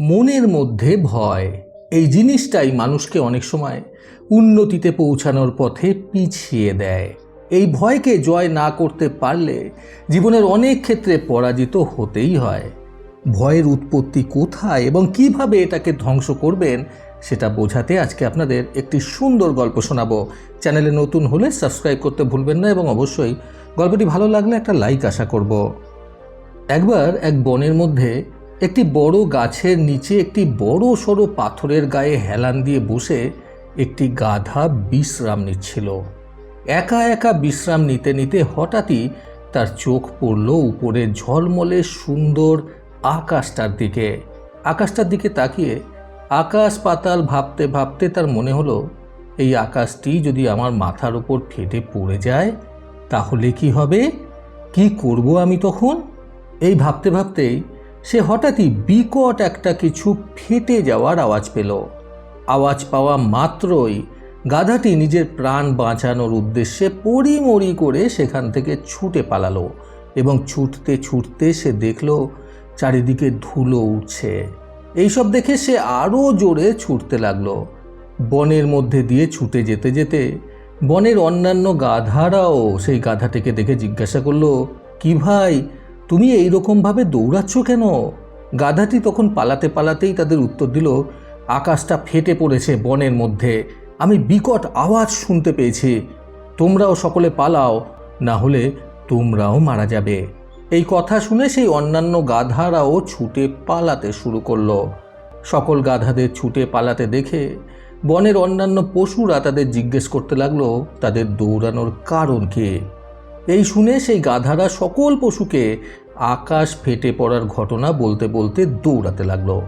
মনের মধ্যে ভয়। এই জিনিসটাই মানুষকে অনেক সময় উন্নতিতে পৌঁছানোর পথে পিছিয়ে দেয়। এই ভয়কে জয় না করতে পারলে জীবনের অনেক ক্ষেত্রে পরাজিত হতেই হয়। ভয়ের উৎপত্তি কোথায় এবং কীভাবে এটাকে ধ্বংস করবেন, সেটা বোঝাতে আজকে আপনাদের একটি সুন্দর গল্প শোনাবো। চ্যানেলে নতুন হলে সাবস্ক্রাইব করতে ভুলবেন না এবং অবশ্যই গল্পটি ভালো লাগলে একটা লাইক আশা করব। একবার এক বনের মধ্যে একটি বড় গাছের নিচে একটি বড় সড়ো পাথরের গায়ে হেলান দিয়ে বসে একটি গাধা বিশ্রাম নিচ্ছিল। একা একা বিশ্রাম নিতে নিতে হঠাৎই তার চোখ পড়ল উপরে ঝলমলে সুন্দর আকাশটার দিকে। আকাশটার দিকে তাকিয়ে আকাশ পাতাল ভাবতে ভাবতে তার মনে হলো, এই আকাশটি যদি আমার মাথার উপর ফেটে পড়ে যায়, তাহলে কি হবে? কি করব আমি তখন? এই ভাবতে ভাবতেই সে হঠাৎই বিকট একটা কিছু ফেটে যাওয়ার আওয়াজ পেল। আওয়াজ পাওয়া মাত্রই গাধাটি নিজের প্রাণ বাঁচানোর উদ্দেশ্যে পড়িমড়ি করে সেখান থেকে ছুটে পালালো এবং ছুটতে ছুটতে সে দেখল চারিদিকে ধুলো উঠছে। এইসব দেখে সে আরও জোরে ছুটতে লাগল। বনের মধ্যে দিয়ে ছুটে যেতে যেতে বনের অন্যান্য গাধারাও সেই গাধাটিকে দেখে জিজ্ঞাসা করল, কি ভাই তুমি এই রকমভাবে দৌড়াচ্ছ কেন? গাধাটি তখন পালাতে পালাতেই তাদের উত্তর দিল, আকাশটা ফেটে পড়েছে বনের মধ্যে। আমি বিকট আওয়াজ শুনতে পেয়েছি। তোমরাও সকলে পালাও, না হলে তোমরাও মারা যাবে। এই কথা শুনে সেই অন্যান্য গাধারাও ছুটে পালাতে শুরু করল। সকল গাধাদের ছুটে পালাতে দেখে বনের অন্যান্য পশুরা তাদের জিজ্ঞেস করতে লাগল, তাদের দৌড়ানোর কারণ কি? এই শুনে সেই গাধারা সকল পশুকে আকাশ ফেটে পড়ার ঘটনা বলতে বলতে দৌড়াতে লাগল।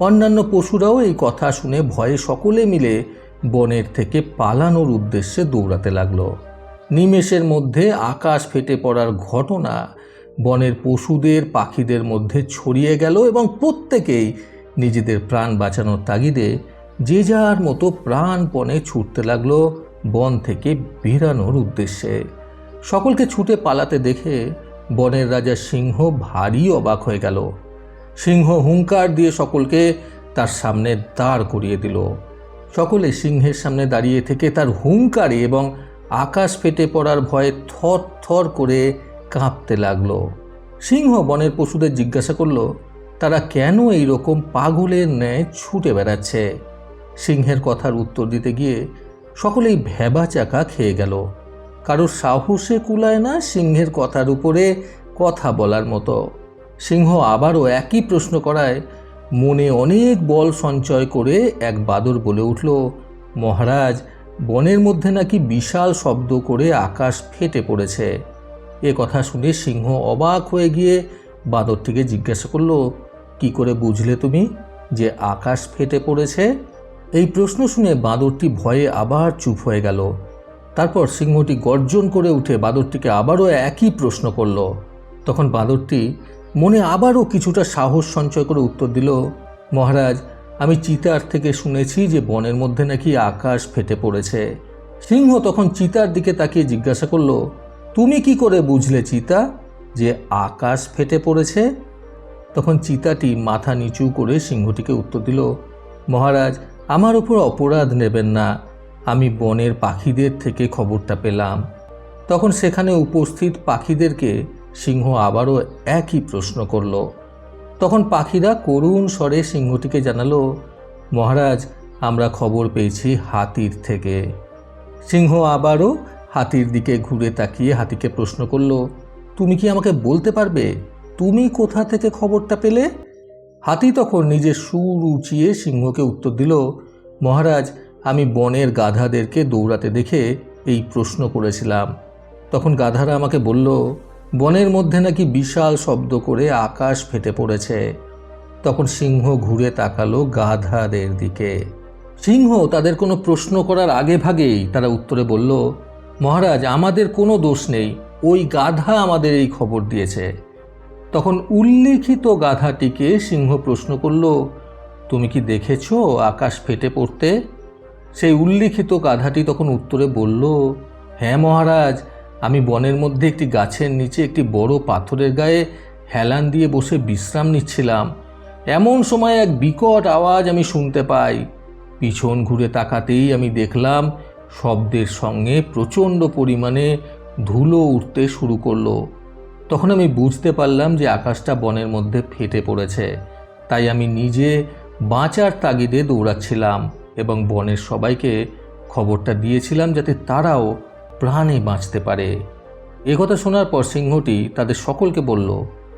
অন্যান্য পশুরাও এই কথা শুনে ভয়ে সকলে মিলে বনের থেকে পালানোর উদ্দেশ্যে দৌড়াতে লাগল। নিমেষের মধ্যে আকাশ ফেটে পড়ার ঘটনা বনের পশুদের, পাখিদের মধ্যে ছড়িয়ে গেল এবং প্রত্যেকেই নিজেদের প্রাণ বাঁচানোর তাগিদে যে যার মতো প্রাণপণে ছুটতে লাগল বন থেকে বেরানোর উদ্দেশ্যে। সকলকে ছুটে পালাতে দেখে বনের রাজা সিংহ ভারী অবাক হয়ে গেল। সিংহ হুঙ্কার দিয়ে সকলকে তার সামনে দাঁড় করিয়ে দিল। সকলে সিংহের সামনে দাঁড়িয়ে থেকে তার হুঙ্কারে এবং আকাশ ফেটে পড়ার ভয়ে থর থর করে কাঁপতে লাগল। সিংহ বনের পশুদের জিজ্ঞাসা করল, তারা কেন এই রকম পাগলের ন্যায় ছুটে বেড়াচ্ছে? সিংহের কথার উত্তর দিতে গিয়ে সকলেই ভেবা চাকা খেয়ে গেল। কারোর সাহসে কুলায় না সিংহের কথার উপরে কথা বলার মতো। সিংহ আবারও একই প্রশ্ন করায়, মনে অনেক বল সঞ্চয় করে এক বাদর বলে উঠল, মহারাজ, বনের মধ্যে নাকি বিশাল শব্দ করে আকাশ ফেটে পড়েছে। এ কথা শুনে সিংহ অবাক হয়ে গিয়ে বাদরটিকে জিজ্ঞাসা করল, কি করে বুঝলে তুমি যে আকাশ ফেটে পড়েছে? এই প্রশ্ন শুনে বাঁদরটি ভয়ে আবার চুপ হয়ে গেল। তারপর সিংহটি গর্জন করে উঠে বাঁদরটিকে আবারও একই প্রশ্ন করল। তখন বাঁদরটি মনে আবারও কিছুটা সাহস সঞ্চয় করে উত্তর দিল, মহারাজ, আমি চিতার থেকে শুনেছি যে বনের মধ্যে নাকি আকাশ ফেটে পড়েছে। সিংহ তখন চিতার দিকে তাকিয়ে জিজ্ঞাসা করল, তুমি কি করে বুঝলে চিতা যে আকাশ ফেটে পড়েছে? তখন চিতাটি মাথা নিচু করে সিংহটিকে উত্তর দিল, মহারাজ, আমার ওপর অপরাধ নেবেন না। আমি বনের পাখিদের থেকে খবরটা পেলাম। তখন সেখানে উপস্থিত পাখিদেরকে সিংহ আবারও একই প্রশ্ন করল। তখন পাখিরা করুণ স্বরে সিংহটিকে জানালো, মহারাজ, আমরা খবর পেয়েছি হাতির থেকে। সিংহ আবারও হাতির দিকে ঘুরে তাকিয়ে হাতিকে প্রশ্ন করল, তুমি কি আমাকে বলতে পারবে? তুমি কোথা থেকে খবরটা পেলে? হাতি তখন নিজের সুর উঁচিয়ে সিংহকে উত্তর দিল, মহারাজ আমি বনের গাধাদেরকে দৌড়াতে দেখে এই প্রশ্ন করেছিলাম। তখন গাধারা আমাকে বলল, বনের মধ্যে নাকি বিশাল শব্দ করে আকাশ ফেটে পড়েছে। তখন সিংহ ঘুরে তাকালো গাধাদের দিকে। সিংহ, তাদের কোনো প্রশ্ন করার আগে ভাগেই, তারা উত্তরে বলল, মহারাজ, আমাদের কোনো দোষ নেই, ওই গাধা আমাদের এই খবর দিয়েছে। তখন উল্লিখিত গাধাটিকে সিংহ প্রশ্ন করল, তুমি কি দেখেছ আকাশ ফেটে পড়তে? সেই উল্লিখিত গাধাটি তখন উত্তরে বলল হ্যাঁ মহারাজ, আমি বনের মধ্যে একটি গাছের নিচে একটি বড় পাথরের গায়ে হেলান দিয়ে বসে বিশ্রাম নিচ্ছিলাম। এমন সময় এক বিকট আওয়াজ আমি শুনতে পাই। পিছন ঘুরে তাকাতেই আমি দেখলাম, শব্দের সঙ্গে প্রচণ্ড পরিমাণে ধুলো উঠতে শুরু করল। তখন আমি বুঝতে পারলাম যে আকাশটা বনের মধ্যে ফেটে পড়েছে। তাই আমি নিজে বাঁচার তাগিদে দৌড়াচ্ছিলাম। এবং বনের সবাইকে খবরটা দিয়েছিলাম যাতে তারাও প্রাণে বাঁচতে পারে। এ কথা শোনার পর সিংহটি তাদের সকলকে বলল,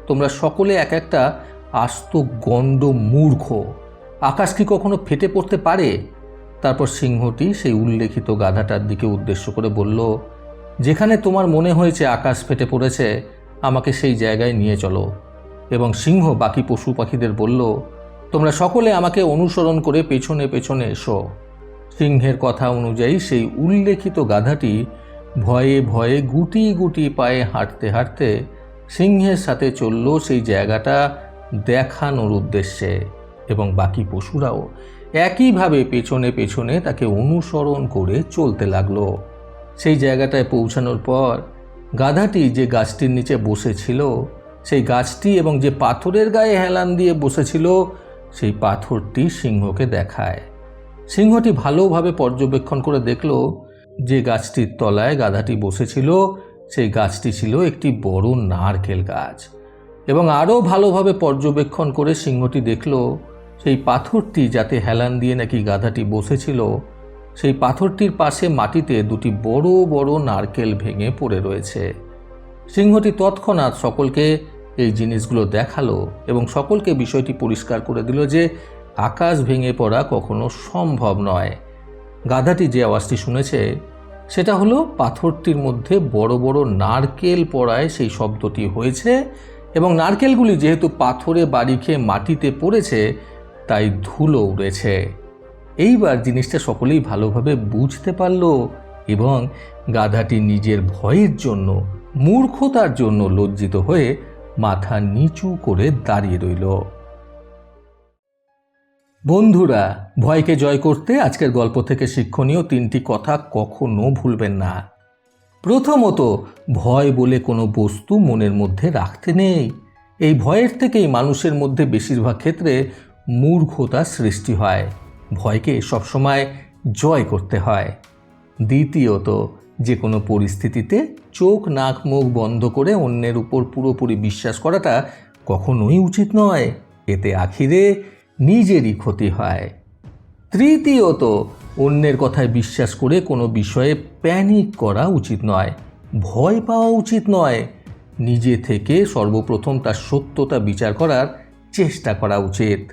তোমরা সকলে এক একটা আস্ত গণ্ড মূর্খ, আকাশ কি কখনো ফেটে পড়তে পারে? তারপর সিংহটি সেই উল্লেখিত গাধাটার দিকে উদ্দেশ্য করে বলল, যেখানে তোমার মনে হয়েছে আকাশ ফেটে পড়েছে, আমাকে সেই জায়গায় নিয়ে চলো। এবং সিংহ বাকি পশু পাখিদের বলল তোমরা সকলে আমাকে অনুসরণ করে পেছনে পেছনে এসো। সিংহের কথা অনুযায়ী সেই উল্লেখিত গাধাটি ভয়ে ভয়ে গুটি গুটি পায়ে হাঁটতে হাঁটতে সিংহের সাথে চলল সেই জায়গাটা দেখানোর উদ্দেশ্যে এবং বাকি পশুরাও একইভাবে পেছনে পেছনে তাকে অনুসরণ করে চলতে লাগল। সেই জায়গাটায় পৌঁছানোর পর গাধাটি যে গাছটির নিচে বসেছিল, সেই গাছটি এবং যে পাথরের গায়ে হেলান দিয়ে বসেছিল সেই পাথরটি সিংহকে দেখায়। সিংহটি ভালোভাবে পর্যবেক্ষণ করে দেখল যে গাছটির তলায় গাধাটি বসেছিল, সেই গাছটি ছিল একটি বড় নারকেল গাছ। এবং আরও ভালোভাবে পর্যবেক্ষণ করে সিংহটি দেখল, সেই পাথরটি যাতে হেলান দিয়ে নাকি গাধাটি বসেছিল, সেই পাথরটির পাশে মাটিতে দুটি বড় বড় নারকেল ভেঙে পড়ে রয়েছে। সিংহটি তৎক্ষণাৎ সকলকে এই জিনিসগুলো দেখাল এবং সকলকে বিষয়টি পরিষ্কার করে দিল যে আকাশ ভেঙে পড়া কখনো সম্ভব নয়। গাধাটি যে আওয়াজটি শুনেছে, সেটা হলো পাথরটির মধ্যে বড় বড় নারকেল পড়ায় সেই শব্দটি হয়েছে এবং নারকেলগুলি যেহেতু পাথরে বাড়ি খেয়ে মাটিতে পড়েছে, তাই ধুলো উড়েছে। এইবার জিনিসটা সকলেই ভালোভাবে বুঝতে পারল এবং গাধাটি নিজের ভয়ের জন্য, মূর্খতার জন্য লজ্জিত হয়ে মাথা নিচু করে দাঁড়িয়ে রইল। বন্ধুরা, ভয়কে জয় করতে আজকের গল্প থেকে শিক্ষণীয় তিনটি কথা কখনো ভুলবেন না। প্রথমত, ভয় বলে কোনো বস্তু মনের মধ্যে রাখতে নেই। এই ভয়ের থেকেই মানুষের মধ্যে বেশিরভাগ ক্ষেত্রে মূর্খতা সৃষ্টি হয়। ভয়কে সবসময় জয় করতে হয়। দ্বিতীয়ত যে কোনো পরিস্থিতিতে চোখ, নাক, মুখ বন্ধ করে অন্যের উপর পুরোপুরি বিশ্বাস করাটা কখনোই উচিত নয়। এতে আখিরে নিজেরই ক্ষতি হয়। তৃতীয়ত, অন্যের কথায় বিশ্বাস করে কোনো বিষয়ে প্যানিক করা উচিত নয়। ভয় পাওয়া উচিত নয়। নিজে থেকে সর্বপ্রথম তার সত্যতা বিচার করার চেষ্টা করা উচিত।